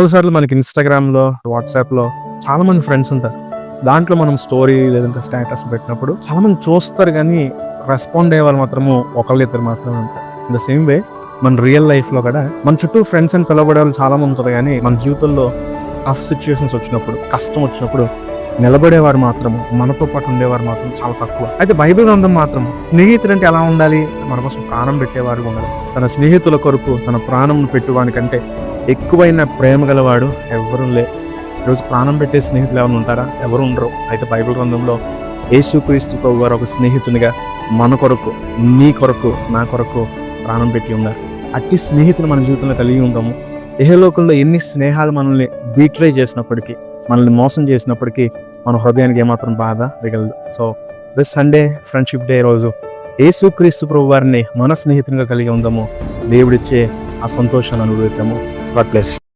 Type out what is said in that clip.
పలుసార్లు మనకి ఇన్స్టాగ్రామ్లో వాట్సాప్లో చాలా మంది ఫ్రెండ్స్ ఉంటారు. దాంట్లో మనం స్టోరీ లేదంటే స్టేటస్ పెట్టినప్పుడు చాలా మంది చూస్తారు కానీ రెస్పాండ్ అయ్యే వాళ్ళు మాత్రము ఒకళ్ళు ఇద్దరు మాత్రమే ఉంటారు. ఇన్ ద సేమ్ వే మన రియల్ లైఫ్లో కూడా మన చుట్టూ ఫ్రెండ్స్ అని పిలవబడే వాళ్ళు చాలా మంది ఉంటారు కానీ మన జీవితంలో టఫ్ సిచ్యువేషన్స్ వచ్చినప్పుడు కష్టం వచ్చినప్పుడు నిలబడేవారు మాత్రము మనతో పాటు ఉండేవారు మాత్రం చాలా తక్కువ. అయితే బైబిల్ గ్రంథం మాత్రం స్నేహితుడు అంటే ఎలా ఉండాలి? మన కోసం ప్రాణం పెట్టేవారు ఉండాలి తన స్నేహితుల కొరకు తన ప్రాణం పెట్టువానికంటే ఎక్కువైన ప్రేమ గలవాడు ఎవరూ లే. ఈరోజు ప్రాణం పెట్టే స్నేహితులు ఎవరు ఉంటారా? ఎవరు ఉండరు. అయితే బైబిల్ గ్రంథంలో యేసుక్రీస్తు ప్రభు వారు ఒక స్నేహితునిగా మన కొరకు నీ కొరకు నా కొరకు ప్రాణం పెట్టి ఉన్నారు. అట్టి స్నేహితులు మన జీవితంలో కలిగి ఉంటాము దేహలోకంలో ఎన్ని స్నేహాలు మనల్ని బీట్రై చేసినప్పటికీ మనల్ని మోసం చేసినప్పటికీ మన హృదయానికి ఏమాత్రం బాధ మిగలదు. So this Sunday friendship day రోజు యేసుక్రీస్తు ప్రభు వారిని మన స్నేహితునిగా కలిగి ఉందాము దేవుడిచ్చే ఆ సంతోషాన్ని అనుభవిద్దాము. God bless.